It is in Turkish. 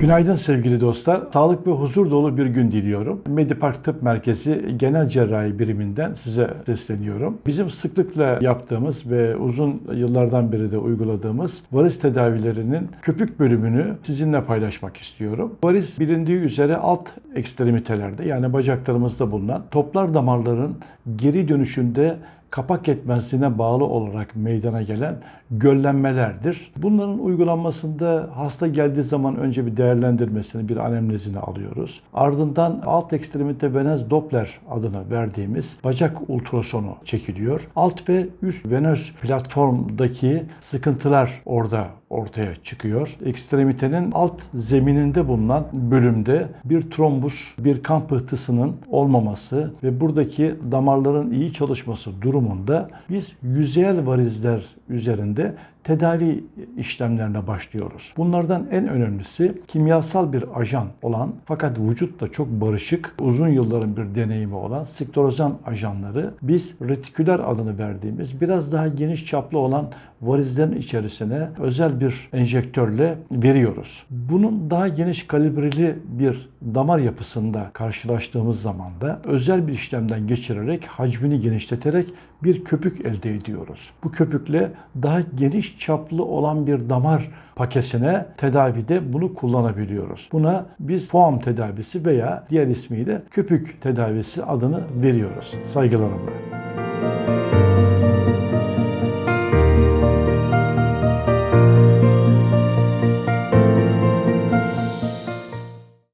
Günaydın sevgili dostlar. Sağlık ve huzur dolu bir gün diliyorum. Medipark Tıp Merkezi Genel Cerrahi Biriminden size sesleniyorum. Bizim sıklıkla yaptığımız ve uzun yıllardan beri de uyguladığımız varis tedavilerinin köpük bölümünü sizinle paylaşmak istiyorum. Varis bilindiği üzere alt ekstremitelerde yani bacaklarımızda bulunan toplar damarların geri dönüşünde kapak yetmezliğine bağlı olarak meydana gelen göllenmelerdir. Bunların uygulanmasında hasta geldiği zaman önce bir değerlendirmesini, bir anemnezini alıyoruz. Ardından alt ekstremite venöz Doppler adını verdiğimiz bacak ultrasonu çekiliyor. Alt ve üst venöz platformdaki sıkıntılar orada ortaya çıkıyor. Ekstremitenin alt zemininde bulunan bölümde bir trombus, bir kan pıhtısının olmaması ve buradaki damarların iyi çalışması durumunda biz yüzeyel varizler üzerinde tedavi işlemlerine başlıyoruz. Bunlardan en önemlisi kimyasal bir ajan olan fakat vücutla çok barışık, uzun yılların bir deneyimi olan sklerozan ajanları biz retiküler adını verdiğimiz biraz daha geniş çaplı olan varizlerin içerisine özel bir enjektörle veriyoruz. Bunun daha geniş kalibreli bir damar yapısında karşılaştığımız zaman da özel bir işlemden geçirerek hacmini genişleterek bir köpük elde ediyoruz. Bu köpükle daha geniş çaplı olan bir damar paketine tedavide bunu kullanabiliyoruz. Buna biz foam tedavisi veya diğer ismiyle köpük tedavisi adını veriyoruz. Saygılarımla.